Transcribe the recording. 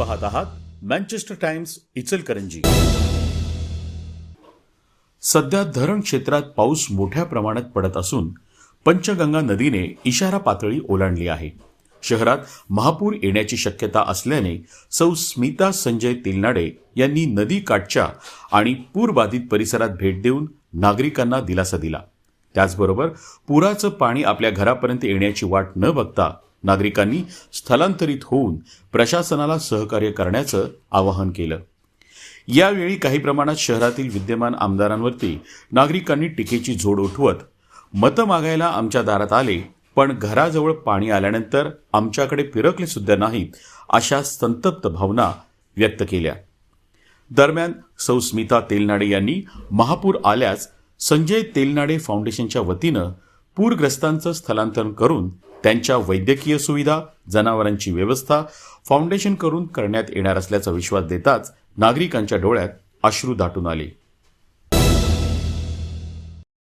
पाहत आहात Manchester times Ichalkaranji. सध्या धरण क्षेत्रात पाऊस मोठ्या प्रमाणात पडत असून पंचगंगा नदीने इशारा पातळी ओलांडली आहे. शहरात महापूर येण्याची शक्यता असल्याने सौ स्मिता संजय तिलनाडे यांनी नदी काठच्या आणि पूरबाधित परिसरात भेट देऊन नागरिकांना दिलासा दिला. त्याचबरोबर पुराचं पाणी आपल्या घरापर्यंत येण्याची वाट न बघता नागरिकांनी स्थलांतरित होऊन प्रशासनाला सहकार्य करण्याचं आवाहन केलं. यावेळी काही प्रमाणात शहरातील विद्यमान आमदारांवरती नागरिकांनी टीकेची झोड उठवत मतं मागायला आमच्या दारात आले पण घराजवळ पाणी आल्यानंतर आमच्याकडे फिरकले सुद्धा नाहीत अशा संतप्त भावना व्यक्त केल्या. दरम्यान सौ. स्मिता तेलनाडे यांनी महापूर आल्यास संजय तेलनाडे फाउंडेशनच्या वतीनं पूरग्रस्तांचं स्थलांतरण करून त्यांच्या वैद्यकीय सुविधा जनावरांची व्यवस्था फाउंडेशन करून करण्यात येणार असल्याचा विश्वास देताच नागरिकांच्या डोळ्यात अश्रू दाटून आले.